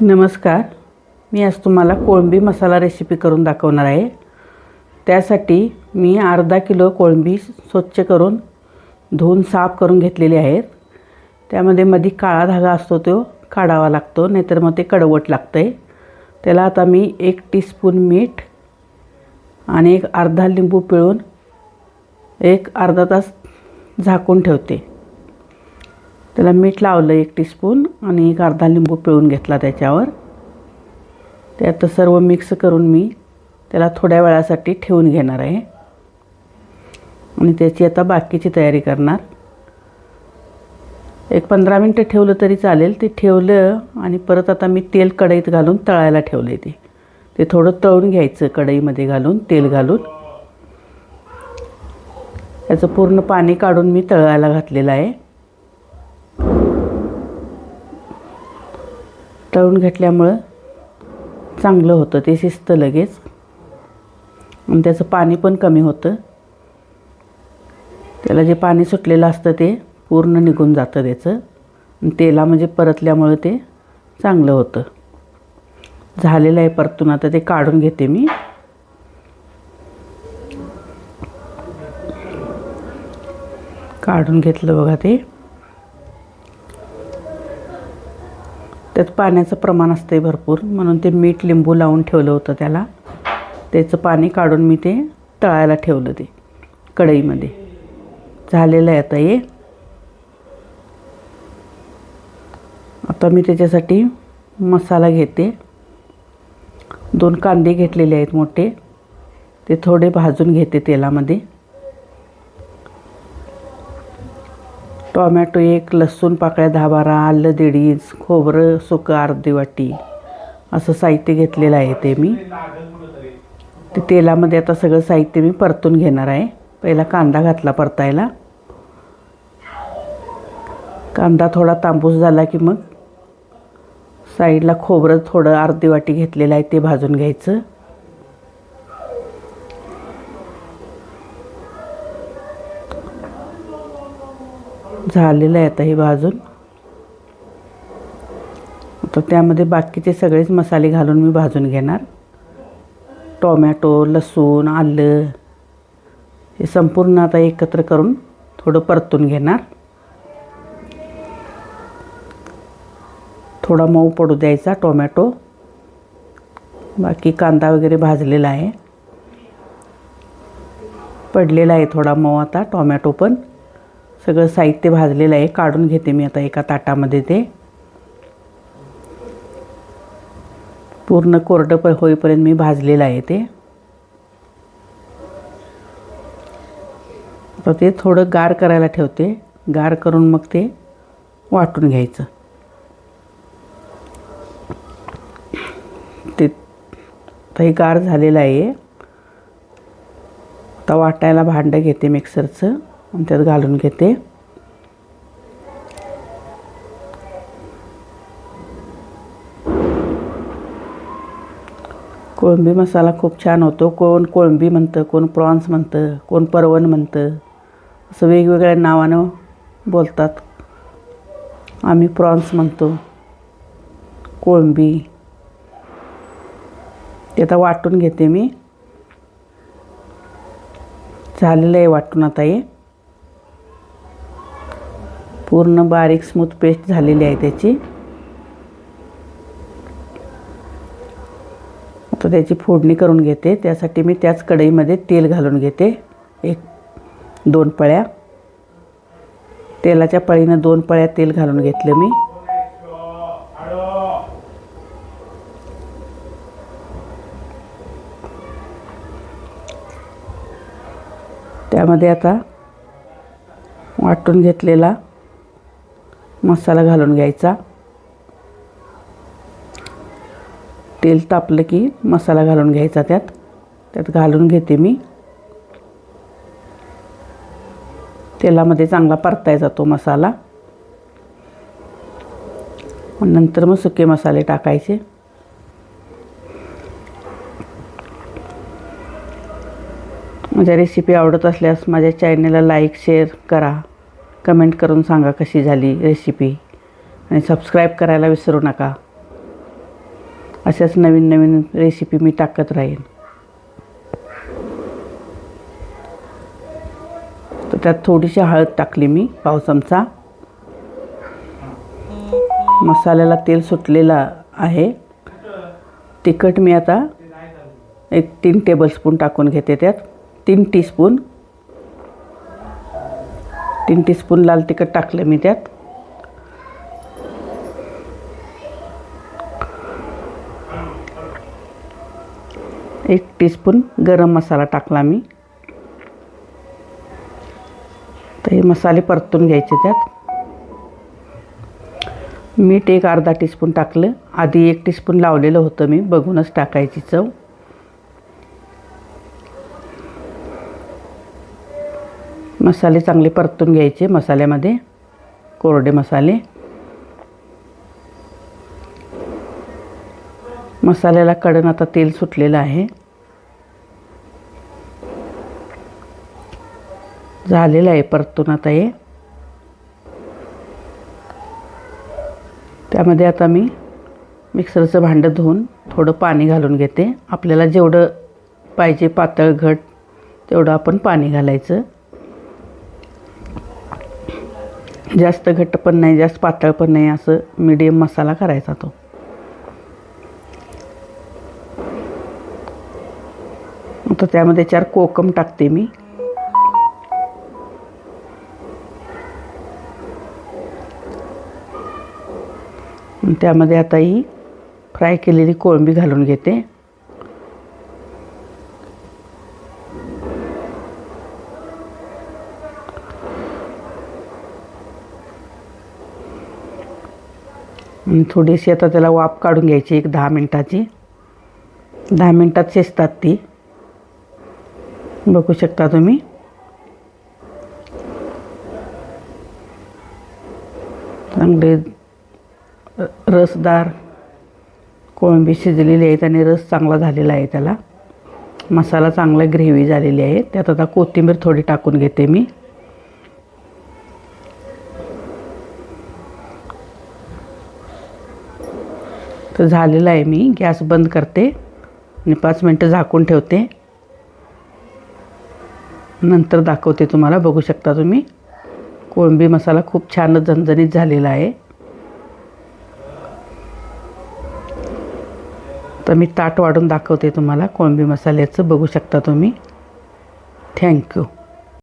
नमस्कार. मी आज तुम्हाला कोळंबी मसाला रेसिपी करून दाखवणार आहे. त्यासाठी मी अर्धा किलो कोळंबी स्वच्छ करून धुवून साफ करून घेतलेली आहेत त्यामध्ये मध्ये काळा धागा असतो तो काढावा लागतो नाहीतर मग ते कडवट लागतं आहे त्याला आता मी एक टीस्पून मीठ आणि एक अर्धा लिंबू पिळून एक अर्धा तास झाकून ठेवते. त्याला मीठ लावलं एक टीस्पून आणि एक अर्धा लिंबू पिळून घेतला त्याच्यावर. ते आता सर्व मिक्स करून मी त्याला थोड्या वेळासाठी ठेवून घेणार आहे. आणि त्याची आता बाकीची तयारी करणार. एक पंधरा मिनटं ठेवलं तरी चालेल. ते ठेवलं आणि परत आता मी तेल कढईत घालून तळायला ठेवलं आहे ते. ते थोडं तळून घ्यायचं कढईमध्ये घालून तेल घालून. त्याचं पूर्ण पाणी काढून मी तळायला घातलेलं आहे. तळून घेतल्यामुळं चांगलं होतं. ते शिजतं लगेच. आणि त्याचं पाणी पण कमी होतं. त्याला जे पाणी सुटलेलं असतं ते पूर्ण निघून जातं त्याचं. आणि तेला म्हणजे परतल्यामुळं ते चांगलं होतं. झालेलं आहे परतून. आता ते काढून घेते मी. काढून घेतलं बघा ते. त्यात पाण्याचं प्रमाण असते भरपूर. म्हणून ते मीठ लिंबू लावून ठेवलं होतं त्याला. त्याचं पाणी काढून मी ते तळायला ठेवलं ते कढईमध्ये. झालेलं आहे आता हे. आता मी त्याच्यासाठी मसाला घेते. दोन कांदे घेतलेले आहेत मोठे. ते थोडे भाजून घेते तेलामध्ये. टॉमॅटो एक लसूण पाकळ्या दहा बारा आलं दीड इंच खोबरं सुकं अर्धी वाटी. असं साहित्य घेतलेलं आहे ते मी. ते तेलामध्ये आता सगळं साहित्य मी परतून घेणार आहे. पहिला कांदा घातला परतायला. कांदा थोडा तांबूस झाला की मग साईडला खोबरं थोडं अर्धी वाटी घेतलेलं आहे ते भाजून घ्यायचं. झालेलं आहे आता हे भाजून. तर त्यामध्ये बाकीचे सगळेच मसाले घालून मी भाजून घेणार. टोमॅटो लसूण आलं हे संपूर्ण आता एकत्र करून थोडं परतून घेणार. थोडा मऊ पडू द्यायचा टोमॅटो. बाकी कांदा वगैरे भाजलेला आहे. पडलेला आहे थोडा मऊ आता टोमॅटो पण. सगळं साहित्य भाजलेलं आहे. काढून घेते मी आता एका ताटामध्ये ते. पूर्ण कोरडं प होईपर्यंत मी भाजलेलं आहे ते. आता ते थोडं गार करायला ठेवते. गार करून मग ते वाटून घ्यायचं. ते आता हे गार झालेलं आहे. आता वाटायला भांडं घेते मिक्सरचं. आणि त्यात घालून घेते. कोळंबी मसाला खूप छान होतो. कोण कोळंबी म्हणतं कोण प्रॉन्स म्हणतं कोण परवण म्हणतं असं वेगवेगळ्या नावानं बोलतात. आम्ही प्रॉन्स म्हणतो कोळंबी. ते आता वाटून घेते मी. झालेलं आहे वाटून आता हे. पूर्ण बारीक स्मूथ पेस्ट झालेली आहे त्याची. आता त्याची फोडणी करून घेते. त्यासाठी मी त्याच कढईमध्ये तेल घालून घेते. एक दोन पळ्या. तेलाच्या पळीनं दोन पळ्या तेल घालून घेतलं मी. त्यामध्ये आता वाटून घेतलेला मसाला घालून घ्यायचा. तेल तापलं की मसाला घालून घ्यायचा त्यात. त्यात घालून घेते मी. तेलामध्ये चांगला परतायचा तो मसाला. नंतर मग सुके मसाले टाकायचे. माझ्या रेसिपी आवडत असल्यास माझ्या चॅनलला लाईक शेअर करा. कमेंट करून सांगा कशी झाली रेसिपी आणि सबस्क्राईब करायला विसरू नका. अशाच नवीन नवीन रेसिपी मी टाकत राहीन. तर त्यात थोडीशी हळद टाकली मी पाव चमचा. मसाल्याला तेल सुटलेलं आहे. तिखट मी आता एक तीन टेबलस्पून टाकून घेते त्यात. तीन टीस्पून तीन टीस्पून लाल तिखट टाकलं मी त्यात. एक टीस्पून गरम मसाला टाकला मी. तर हे मसाले परतून घ्यायचे त्यात. मीठ एक अर्धा टीस्पून टाकलं. आधी एक टीस्पून लावलेलं होतं मी. बघूनच टाकायची चव. मसाले चांगले परतून घ्यायचे मसाल्यामध्ये कोरडे मसाले. मसाल्याला कडन आता तेल सुटलेलं आहे. झालेलं आहे परतून आता हे. त्यामध्ये आता मी मिक्सरचं भांडं धुवून थोडं पाणी घालून घेते. आपल्याला जेवढं पाहिजे पातळ घट तेवढं आपण पाणी घालायचं. जास्त घट्ट पण नाही जास्त पातळ पण नाही असं मिडियम मसाला करायचा तो. तर त्यामध्ये चार कोकम टाकते मी. त्यामध्ये आता ही फ्राय केलेली कोळंबी घालून घेते. थोडीशी आता त्याला वाफ काढून घ्यायची एक दहा मिनटाची. दहा मिनटात शिजतात ती. बघू शकता तुम्ही. चांगले रसदार कोळंबी शिजलेली आहेत आणि रस चांगला झालेला आहे त्याला. मसाला चांगला ग्रेव्ही झालेली आहे. त्यात आता कोथिंबीर थोडी टाकून घेते मी. तर झालेलं आहे मी. गॅस बंद करते. आणि पाच मिनटं झाकून ठेवते. नंतर दाखवते तुम्हाला. बघू शकता तुम्ही. कोळंबी मसाला खूप छान झणझणीत झालेला आहे. तर मी ताट वाढून दाखवते तुम्हाला कोळंबी मसाल्याचं. बघू शकता तुम्ही. थँक्यू